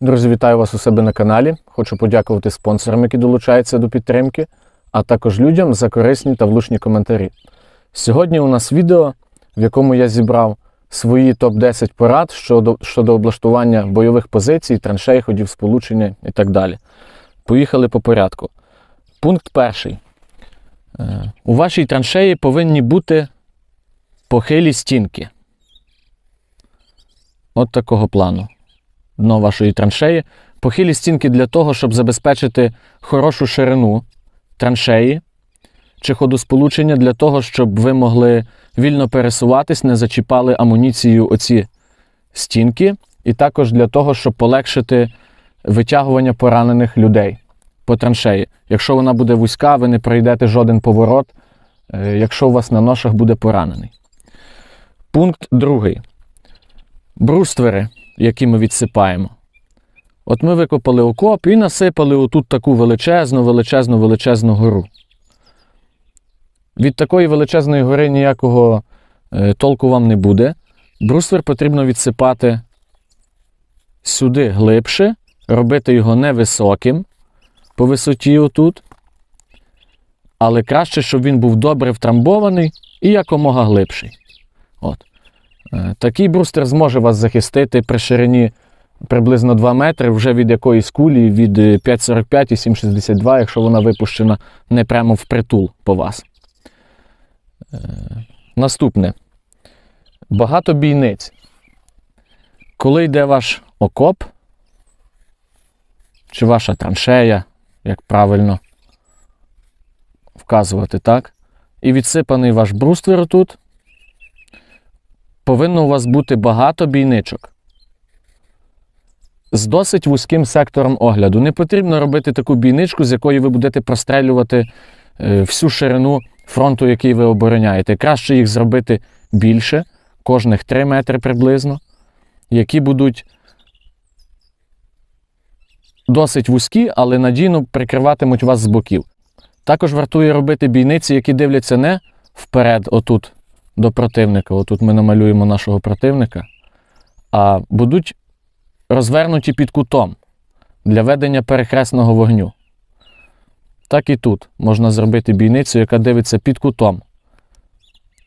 Друзі, вітаю вас у себе на каналі. Хочу подякувати спонсорам, які долучаються до підтримки, а також людям за корисні та влучні коментарі. Сьогодні у нас відео, в якому я зібрав свої топ-10 порад щодо, щодо облаштування бойових позицій, траншей, ходів сполучення і так далі. Поїхали по порядку. Пункт перший. Е, У вашій траншеї повинні бути похилі стінки. От такого плану дно вашої траншеї. Похилі стінки для того, щоб забезпечити хорошу ширину траншеї чи ходосполучення для того, щоб ви могли вільно пересуватись, не зачіпали амуніцію оці стінки, і також для того, щоб полегшити витягування поранених людей по траншеї. Якщо вона буде вузька, ви не пройдете жоден поворот, е, якщо у вас на ношах буде поранений. Пункт другий. Бруствери які ми відсипаємо. От ми викопали окоп і насипали отут таку величезну, величезну, величезну гору. Від такої величезної гори ніякого е, толку вам не буде. Бруствер потрібно відсипати сюди глибше, робити його невисоким по висоті отут. Але краще, щоб він був добре втрамбований і якомога глибший. От. Е, Такий брустер зможе вас захистити при ширині приблизно 2 метри вже від якоїсь кулі від е, 5,45 і 7,62, якщо вона випущена не прямо в притул по вас. Е, Наступне. Багато бійниць. Коли йде ваш окоп, чи ваша траншея, як правильно вказувати, так? І відсипаний ваш бруствер тут, повинно у вас бути багато бійничок. З досить вузьким сектором огляду. Не потрібно робити таку бійничку, з якої ви будете прострелювати е, всю ширину фронту, який ви обороняєте. Краще їх зробити більше, кожних 3 метри приблизно, які будуть досить вузькі, але надійно прикриватимуть вас з боків. Також вартує робити бійниці, які дивляться не вперед, отут, до противника. Отут ми намалюємо нашого противника, а будуть розвернуті під кутом для ведення перехресного вогню. Так і тут можна зробити бійницю, яка дивиться під кутом,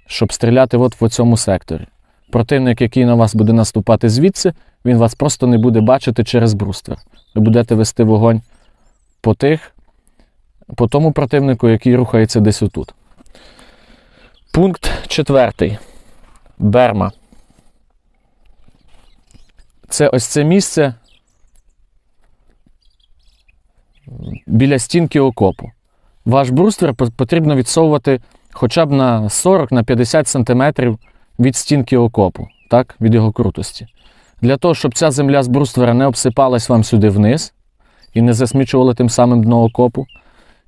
щоб стріляти от в цьому секторі. Противник, який на вас буде наступати звідси, він вас просто не буде бачити через бруствер. Ви будете вести вогонь по тих, по тому противнику, який рухається десь отут. Пункт четвертий. Берма. Це ось це місце біля стінки окопу. Ваш бруствер потрібно відсовувати хоча б на 40 на 50 см від стінки окопу, так, від його крутості. Для того, щоб ця земля з бруствера не обсипалась вам сюди вниз і не засмічувала тим самим дно окопу.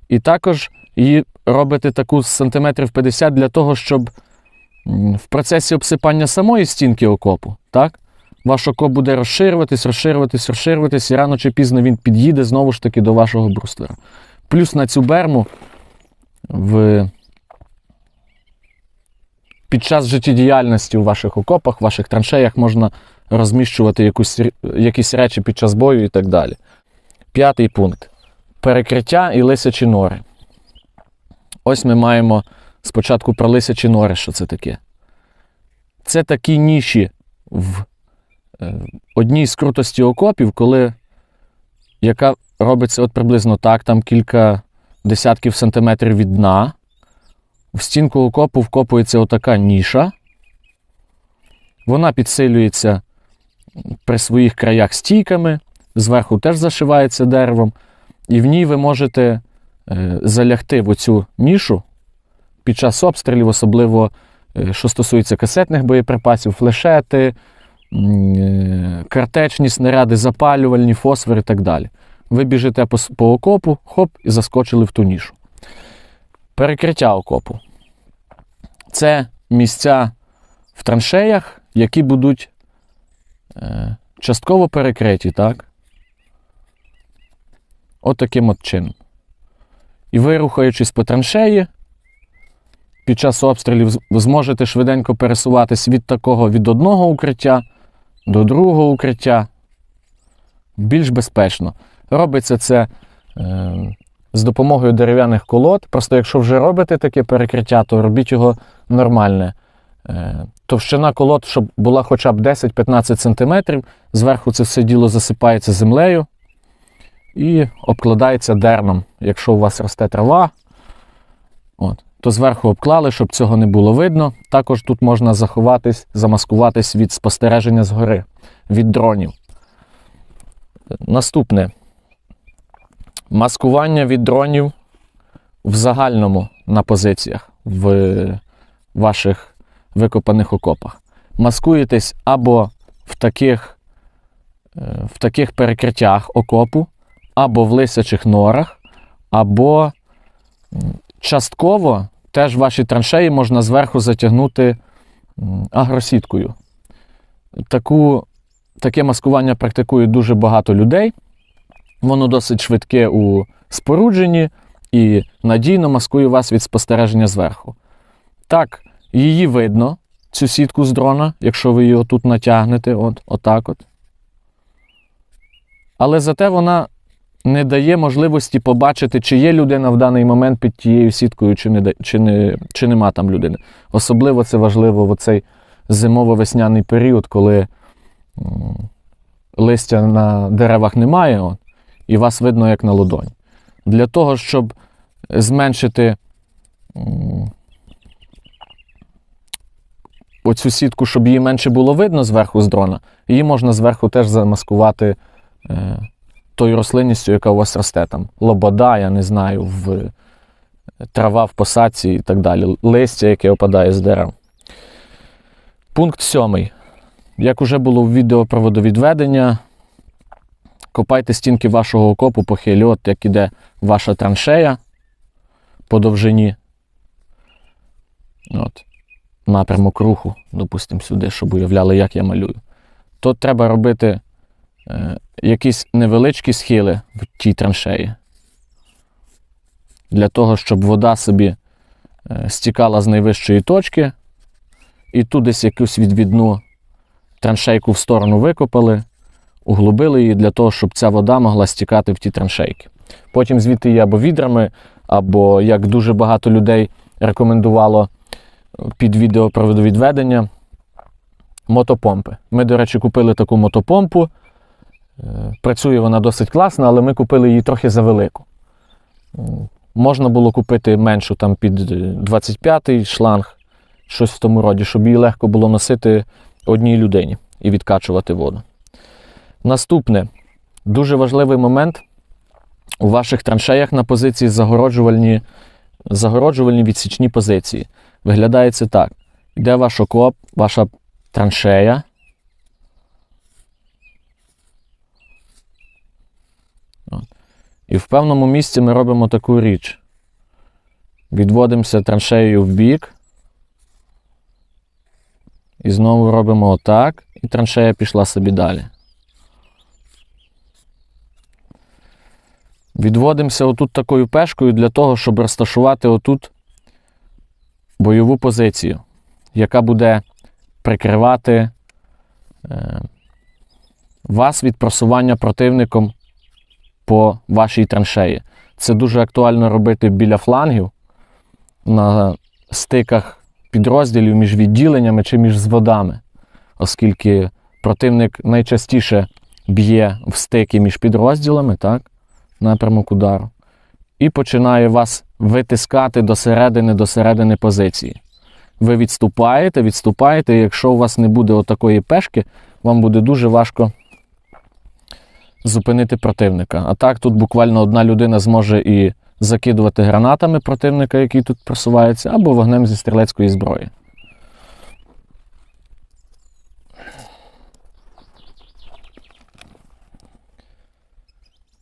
І також її робите таку з сантиметрів 50 для того, щоб в процесі обсипання самої стінки окопу, так, ваш окоп буде розширюватись, розширюватись, розширюватись, і рано чи пізно він під'їде знову ж таки до вашого бруствера. Плюс на цю берму в... під час життєдіяльності у ваших окопах, в ваших траншеях можна розміщувати якусь... якісь речі під час бою і так далі. П'ятий пункт. Перекриття і лисячі нори. Ось ми маємо спочатку про лисячі нори, що це таке. Це такі ніші в е, одній з крутості окопів, коли яка робиться от приблизно так, там кілька десятків сантиметрів від дна. В стінку окопу вкопується отака ніша. Вона підсилюється при своїх краях стійками, зверху теж зашивається деревом, і в ній ви можете залягти в оцю нішу під час обстрілів, особливо е, що стосується касетних боєприпасів, флешети, е, картечні снаряди, запалювальні, фосфори і так далі. Ви біжите по, окопу, хоп, і заскочили в ту нішу. Перекриття окопу. Це місця в траншеях, які будуть е, частково перекриті, так? От таким от чином. І ви, рухаючись по траншеї, під час обстрілів зможете швиденько пересуватись від такого від одного укриття до другого укриття. більш безпечно. Робиться це е, з допомогою дерев'яних колод. Просто якщо вже робите таке перекриття, то робіть його нормальне. Е, товщина колод, щоб була хоча б 10-15 см, зверху це все діло засипається землею і обкладається дерном. Якщо у вас росте трава, от, то зверху обклали, щоб цього не було видно. Також тут можна заховатись, замаскуватись від спостереження згори, від дронів. Наступне маскування від дронів в загальному на позиціях в ваших викопаних окопах. Маскуєтесь або в таких, е, в таких перекриттях окопу, або в лисячих норах, або частково теж ваші траншеї можна зверху затягнути агросіткою. Таку, таке маскування практикує дуже багато людей. Воно досить швидке у спорудженні і надійно маскує вас від спостереження зверху. Так, її видно, цю сітку з дрона, якщо ви її отут натягнете, от, отак от. Але зате вона не дає можливості побачити, чи є людина в даний момент під тією сіткою, чи, не, чи, не, чи нема там людини. Особливо це важливо в оцей зимово-весняний період, коли листя на деревах немає, і вас видно як на ладонь. Для того, щоб зменшити оцю сітку, щоб її менше було видно зверху з дрона, її можна зверху теж замаскувати е, тою рослинністю, яка у вас росте там. Лобода, я не знаю, в трава в посадці і так далі. Листя, яке опадає з дерев. Пункт сьомий. Як уже було в відео про водовідведення, копайте стінки вашого окопу по хилі, як іде ваша траншея по довжині. От. Напрямок руху, допустимо, сюди, щоб уявляли, як я малюю. То треба робити е, якісь невеличкі схили в тій траншеї. Для того, щоб вода собі е, стікала з найвищої точки, і тут десь якусь відвідну траншейку в сторону викопали, углубили її для того, щоб ця вода могла стікати в ті траншейки. Потім звідти її або відрами, або як дуже багато людей рекомендувало під відео про водовідведення, мотопомпи. Ми, до речі, купили таку мотопомпу. Е, Працює вона досить класно, але ми купили її трохи завелику. М, Можна було купити меншу там під 25-й шланг, щось в тому роді, щоб її легко було носити одній людині і відкачувати воду. Наступне дуже важливий момент у ваших траншеях на позиції загороджувальні, загороджувальні відсічні позиції. Виглядає це так: йде ваш окоп, ваша траншея. І в певному місці ми робимо таку річ. Відводимося траншеєю в бік. І знову робимо отак, і траншея пішла собі далі. Відводимося отут такою пешкою для того, щоб розташувати отут бойову позицію, яка буде прикривати е, вас від просування противником по вашій траншеї. Це дуже актуально робити біля флангів, на стиках підрозділів між відділеннями чи між зводами, оскільки противник найчастіше б'є в стики між підрозділами, так, напрямок удару, і починає вас витискати до середини, до середини позиції. Ви відступаєте, відступаєте, і якщо у вас не буде отакої пешки, вам буде дуже важко зупинити противника. А так тут буквально одна людина зможе і закидувати гранатами противника, який тут просувається, або вогнем зі стрілецької зброї.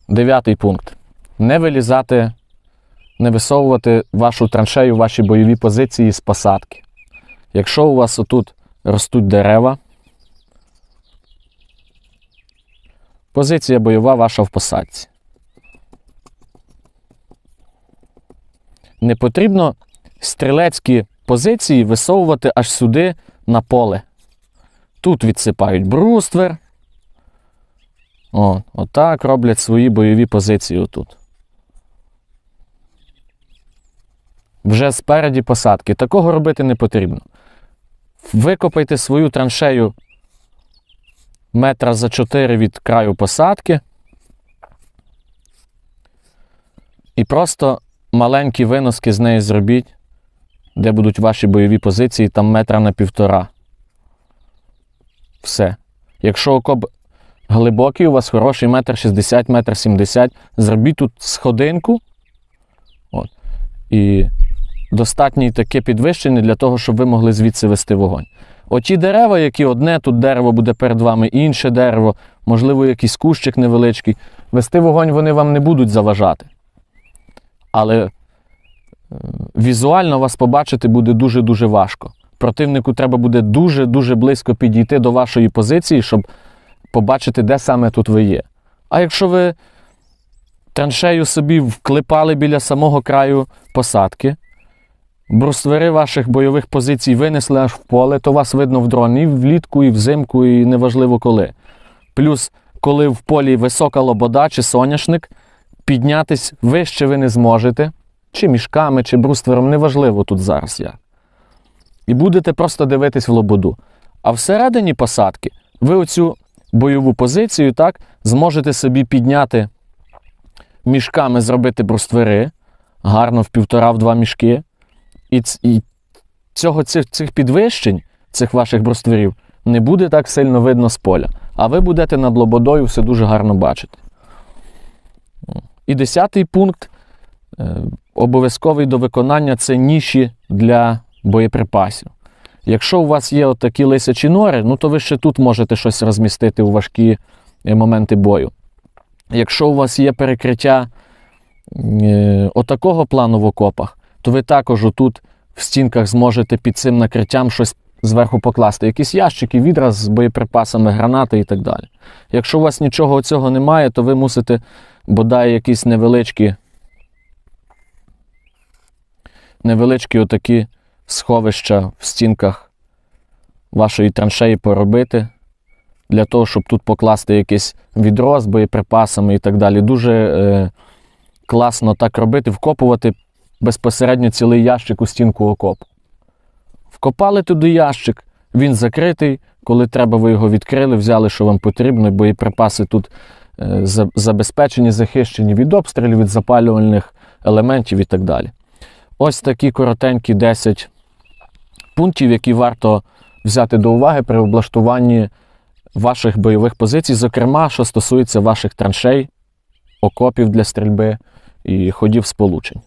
Дев'ятий пункт. Не вилізати, не висовувати вашу траншею, ваші бойові позиції з посадки. Якщо у вас отут ростуть дерева, позиція бойова ваша в посадці. Не потрібно стрілецькі позиції висовувати аж сюди на поле. Тут відсипають бруствер, О, отак роблять свої бойові позиції отут. Вже спереді посадки. Такого робити не потрібно. Викопайте свою траншею метра за 4 від краю посадки. І просто маленькі виноски з неї зробіть, де будуть ваші бойові позиції, там метра на півтора. Все. Якщо окоп глибокий, у вас хороший метр 60, метр 70, зробіть тут сходинку. От. І достатнє таке підвищення для того, щоб ви могли звідси вести вогонь. Оті дерева, які одне тут дерево буде перед вами, інше дерево, можливо, якийсь кущик невеличкий. Вести вогонь вони вам не будуть заважати. Але е, візуально вас побачити буде дуже-дуже важко. Противнику треба буде дуже-дуже близько підійти до вашої позиції, щоб побачити, де саме тут ви є. А якщо ви траншею собі вклепали біля самого краю посадки, бруствери ваших бойових позицій винесли аж в поле, то вас видно в дроні і влітку, і взимку, і неважливо коли. Плюс, коли в полі висока лобода чи соняшник, піднятись вище ви не зможете, чи мішками, чи бруствером, неважливо тут зараз як. І будете просто дивитись в лободу. А всередині посадки ви оцю бойову позицію так, зможете собі підняти мішками, зробити бруствери, гарно в півтора-в два мішки. І, і цього, цих, цих підвищень, цих ваших брустверів, не буде так сильно видно з поля. А ви будете над лободою все дуже гарно бачити. І десятий пункт е, обов'язковий до виконання це ніші для боєприпасів. Якщо у вас є такі лисячі нори, ну то ви ще тут можете щось розмістити у важкі е, моменти бою. Якщо у вас є перекриття е, отакого плану в окопах, то ви також отут в стінках зможете під цим накриттям щось зверху покласти. Якісь ящики, відра з боєприпасами, гранати і так далі. Якщо у вас нічого цього немає, то ви мусите бодай якісь невеличкі, невеличкі отакі сховища в стінках вашої траншеї поробити. Для того, щоб тут покласти якесь відро з боєприпасами і так далі. Дуже е, класно так робити, вкопувати безпосередньо цілий ящик у стінку окопу. Вкопали туди ящик, він закритий. Коли треба, ви його відкрили, взяли, що вам потрібно. Боєприпаси тут е, забезпечені, захищені від обстрілів, від запалювальних елементів і так далі. Ось такі коротенькі 10 пунктів, які варто взяти до уваги при облаштуванні ваших бойових позицій, зокрема, що стосується ваших траншей, окопів для стрільби і ходів сполучень.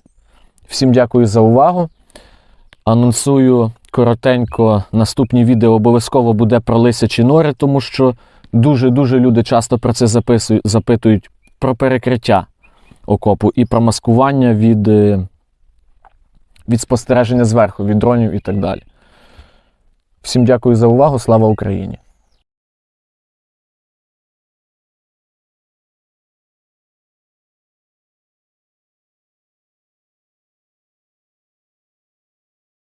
Всім дякую за увагу. Анонсую коротенько наступні відео обов'язково буде про лисячі нори, тому що дуже-дуже люди часто про це записують, запитують про перекриття окопу і про маскування від, е, від спостереження зверху, від дронів і так далі. Всім дякую за увагу. Слава Україні!